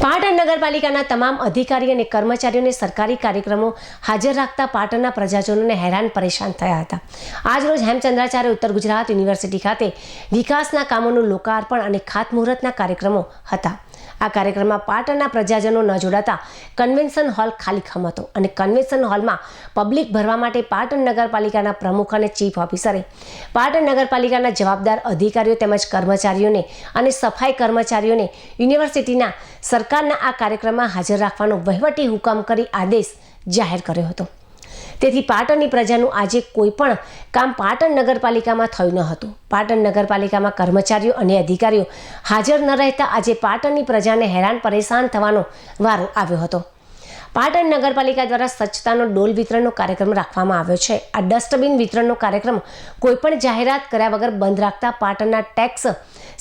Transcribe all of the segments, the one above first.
પાટણ નગરપાલિકાના તમામ અધિકારી અને કર્મચારીઓને સરકારી કાર્યક્રમો હાજર રાખતા પાટણના પ્રજાજનોને હેરાન પરેશાન થયા હતા. આજરોજ હેમચંદ્રાચાર્ય ઉત્તર ગુજરાત યુનિવર્સિટી ખાતે વિકાસના કામોનું લોકાર્પણ અને ખાતમુહૂર્તના કાર્યક્રમો હતા. આ કાર્યક્રમમાં પાટણના પ્રજાજનો ન જોડાતા કન્વેન્શન હોલ ખાલી ખમ હતો અને કન્વેન્શન હોલમાં પબ્લિક ભરવા માટે પાટણ નગરપાલિકાના પ્રમુખ અને ચીફ ઓફિસરે, પાટણ નગરપાલિકાના જવાબદાર અધિકારીઓ તેમજ કર્મચારીઓને અને સફાઈ કર્મચારીઓને યુનિવર્સિટીના સરકારના આ કાર્યક્રમમાં હાજર રાખવાનો વહીવટી હુકમ કરી આદેશ જાહેર કર્યો હતો. તેથી પાટણની પ્રજાનું આજે કોઈ પણ કામ પાટણ નગરપાલિકામાં થયું ન હતું. પાટણ નગરપાલિકામાં કર્મચારીઓ અને અધિકારીઓ હાજર ન રહેતા આજે પાટણની પ્રજાને હેરાન પરેશાન થવાનો વારો આવ્યો હતો. પાટણ નગરપાલિકા દ્વારા સ્વચ્છતાનો ડોલ વિતરણનો કાર્યક્રમ રાખવામાં આવ્યો છે. આ ડસ્ટબિન વિતરણનો કાર્યક્રમ કોઈપણ જાહેરાત કર્યા વગર બંધ રાખતા પાટણના ટેક્સ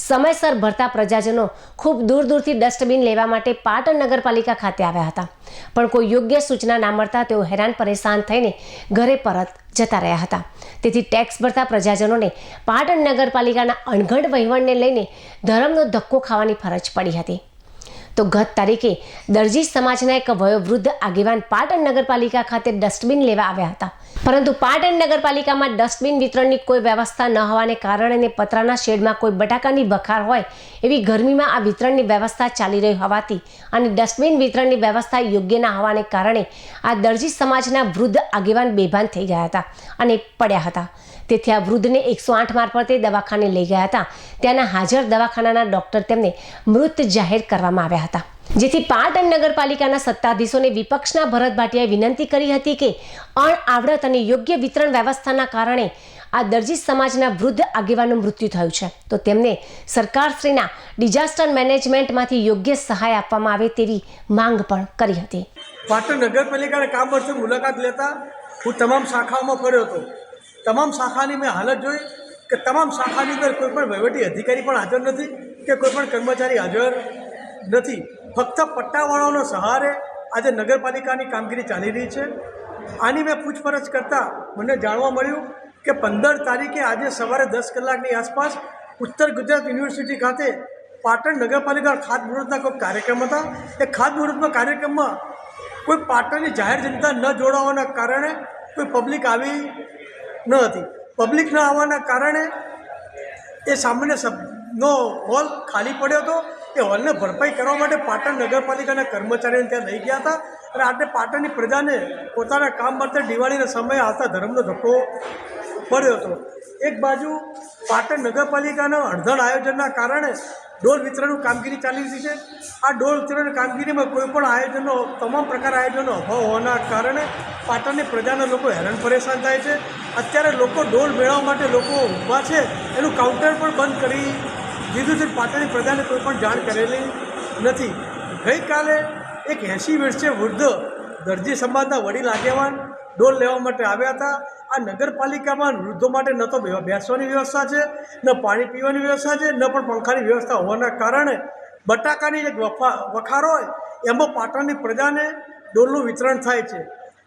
સમયસર ભરતા પ્રજાજનો ખૂબ દૂર દૂરથી ડસ્ટબિન લેવા માટે પાટણ નગરપાલિકા ખાતે આવ્યા હતા. પણ કોઈ યોગ્ય સૂચના ના મળતા તેઓ હેરાન પરેશાન થઈને ઘરે પરત જતા રહ્યા હતા. તેથી ટેક્સ ભરતા પ્રજાજનોને પાટણ નગરપાલિકાના અણઘડ વહીવટને લઈને ધર્મનો ધક્કો ખાવાની ફરજ પડી હતી. તો ગત તારીખે દરજી સમાજના એક વયોવૃદ્ધ આગેવાન પાટણ નગરપાલિકા ખાતે ડસ્ટબિન લેવા આવ્યા હતા. પરંતુ પાટણ નગરપાલિકામાં ડસ્ટબિન વિતરણની કોઈ વ્યવસ્થા ન હોવાને કારણે પતરાના શેડમાં કોઈ બટાકાની બખાર હોય એવી ગરમીમાં આ વિતરણની વ્યવસ્થા ચાલી રહી હોવાથી અને ડસ્ટબિન વિતરણની વ્યવસ્થા યોગ્ય ના હોવાને કારણે આ દરજી સમાજના વૃદ્ધ આગેવાન બેભાન થઈ ગયા હતા અને પડ્યા હતા. તેથી આ વૃદ્ધને એકસો આઠ મારફતે દવાખાને લઈ ગયા હતા. ત્યાંના હાજર દવાખાનાના ડોક્ટર તેમને મૃત જાહેર કરવામાં આવ્યા હતા. જેથી પાટણ નગરપાલિકાના સત્તાધીશોને વિપક્ષના ભરત ભાટિયાએ વિનંતી કરી હતી કે અણઆવડત અને યોગ્ય વિતરણ વ્યવસ્થાના કારણે આ દરજી સમાજના વૃદ્ધ આગેવાનનું મૃત્યુ થયું છે. તો તેમને સરકારશ્રીના ડિઝાસ્ટર મેનેજમેન્ટમાંથી યોગ્ય સહાય આપવામાં આવે તેવી માંગ પણ કરી હતી. પાટણ નગરપાલિકાના કામ વર્ષે મુલાકાત લેતા હું તમામ શાખાઓમાં ફર્યો હતો. તમામ શાખાની મેં હાલત જોઈ કે તમામ શાખાની અંદર કોઈ પણ વહીવટી અધિકારી પણ હાજર નથી કે કોઈ પણ કર્મચારી હાજર નથી. ફક્ત પટ્ટાવાળાઓનો સહારે આજે નગરપાલિકાની કામગીરી ચાલી રહી છે. આની મેં પૂછપરછ કરતાં મને જાણવા મળ્યું કે પંદર તારીખે આજે સવારે દસ કલાકની આસપાસ ઉત્તર ગુજરાત યુનિવર્સિટી ખાતે પાટણ નગરપાલિકા ખાતમુહૂર્તના કોઈ કાર્યક્રમ હતા? એ ખાતમુહૂર્તના કાર્યક્રમમાં કોઈ પાટણની જાહેર જનતા ન જોડાવાના કારણે કોઈ પબ્લિક આવી ન હતી. પબ્લિક ન આવવાના કારણે એ સામાન્ય સભનો હોલ ખાલી પડ્યો હતો. એ હોલને ભરપાઈ કરવા માટે પાટણ નગરપાલિકાના કર્મચારીઓને ત્યાં લઈ ગયા હતા. અને આજે પાટણની પ્રજાને પોતાના કામ માટે દિવાળીના સમયે આવતા ધર્મનો ધક્કો પડ્યો હતો. એક બાજુ પાટણ નગરપાલિકાના અડધડ આયોજનના કારણે ડોલ વિતરણનું કામગીરી ચાલી રહી છે. આ ડોલ વિતરણ કામગીરીમાં કોઈપણ આયોજનો તમામ પ્રકાર આયોજનો અભાવ હોવાના કારણે પાટણની પ્રજાના લોકો હેરાન પરેશાન થાય છે. અત્યારે લોકો ડોલ મેળવવા માટે લોકો ઊભા છે. એનું કાઉન્ટર પણ બંધ કરી દીધું છે પાટણની પ્રજાને કોઈ પણ જાણ કરેલી નથી. ગઈકાલે એક એંસી વર્ષે વૃદ્ધ દરજી સમાજના વડીલ આગેવાન ડોલ લેવા માટે આવ્યા હતા. આ નગરપાલિકામાં વૃદ્ધો માટે ન તો બેસવાની વ્યવસ્થા છે, ન પાણી પીવાની વ્યવસ્થા છે, ન પણ પંખાની વ્યવસ્થા હોવાના કારણે બટાકાની એક વફા, વખાર હોય એમાં પાટણની પ્રજાને ડોલનું વિતરણ થાય છે.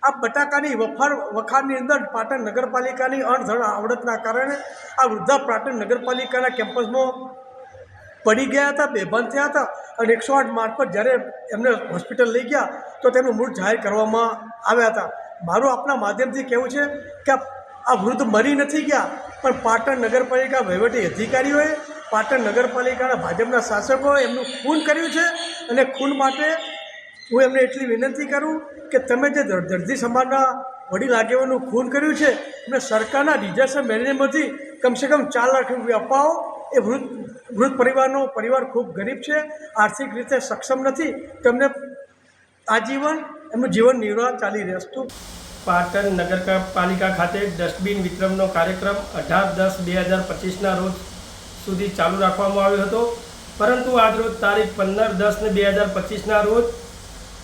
આ બટાકાની વફાર, વખારની અંદર પાટણ નગરપાલિકાની અણધણ આવડતના કારણે આ વૃદ્ધા પાટણ નગરપાલિકાના કેમ્પસમાં પડી ગયા હતા, બેભાન થયા હતા અને એકસો આઠ મારફત જ્યારે એમને હોસ્પિટલ લઈ ગયા, તો તેમનું મૃત જાહેર કરવામાં આવ્યા હતા. મારું આપના માધ્યમથી કહેવું છે કે આ- વૃદ્ધ મરી નથી ગયા, પણ પાટણ નગરપાલિકા વહીવટી અધિકારીઓએ પાટણ નગરપાલિકાના ભાજપના શાસકોએ એમનું ખૂન કર્યું છે અને ખૂન માટે હું એમને એટલી વિનંતી કરું કે તમે જે દર્દી સમાજના વડીલ આગેવાનું ખૂન કર્યું છે, એમને સરકારના ડિઝાસ્ટર મેનેજમેન્ટથી કમસે કમ ચાર લાખ રૂપિયા અપાવો, એ વૃદ્ધ વૃદ્ધ પરિવારનો પરિવાર ખૂબ ગરીબ છે, આર્થિક રીતે સક્ષમ નથી, તેમને આજીવન, એમનું જીવન નિર્વાહ ચાલી રહેતું પાટણ નગરપાલિકા ખાતે ડસ્ટબિન વિતરણનો કાર્યક્રમ અઢાર દસ બે હજાર પચીસના રોજ સુધી ચાલુ રાખવામાં આવ્યો હતો. પરંતુ આજરોજ તારીખ પંદર દસ ને બે હજાર પચીસના રોજ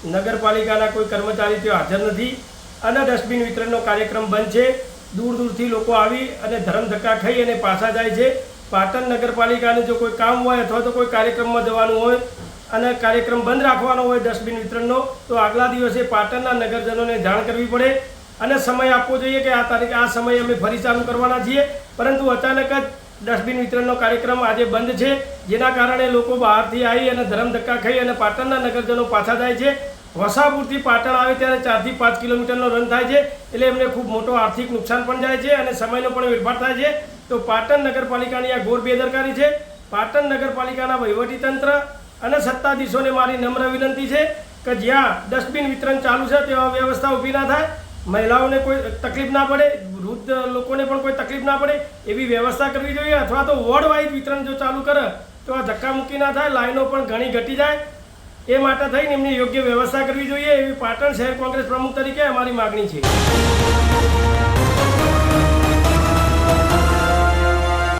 નગરપાલિકાના કોઈ કર્મચારી ત્યાં હાજર નથી અને ડસ્ટબિન વિતરણનો કાર્યક્રમ બંધ છે. દૂર દૂરથી લોકો આવી અને ધરમ ધક્કા ખાઈ અને પાછા જાય છે. પાટણ નગરપાલિકાને જો કોઈ કામ હોય અથવા તો કોઈ કાર્યક્રમમાં જવાનું હોય અને કાર્યક્રમ બંધ રાખવાનો હોય ડસ્ટબિન વિતરણનો, તો આગલા દિવસે પાટણના નગરજનોને જાણ કરવી પડે અને સમય આપવો જોઈએ કે આ તારીખે, આ સમયે અમે ફરી ચાલુ કરવાના છીએ. પરંતુ અચાનક જ ડસ્ટબિન વિતરણનો કાર્યક્રમ આજે બંધ છે, જેના કારણે લોકો બહારથી આવી અને ધરમ ધક્કા ખાઈ અને પાટણના નગરજનો પાછા જાય છે. વસાપુરથી પાટણ આવે ત્યારે ચારથી પાંચ કિલોમીટરનો રન થાય છે, એટલે એમને ખૂબ મોટો આર્થિક નુકસાન પણ જાય છે અને સમયનો પણ વેરફાર થાય છે. તો પાટણ નગરપાલિકાની આ ઘોર બેદરકારી છે. પાટણ નગરપાલિકાના વહીવટીતંત્ર અને સત્તાધીશોને મારી નમ્ર વિનંતી છે કે જ્યાં ડસ્ટબિન વિતરણ ચાલુ છે તેવા વ્યવસ્થા ઊભી ના થાય. મહિલાઓને કોઈ તકલીફ ના પડે, વૃદ્ધ લોકોને પણ કોઈ તકલીફ ના પડે એવી વ્યવસ્થા કરવી જોઈએ અથવા તો વોર્ડ વિતરણ જો ચાલુ કરે તો આ ધક્કામુક્કી ના થાય, લાઈનો પણ ઘણી ઘટી જાય. એ માટે થઈને એમની યોગ્ય વ્યવસ્થા કરવી જોઈએ એવી પાટણ શહેર કોંગ્રેસ પ્રમુખ તરીકે અમારી માગણી છે.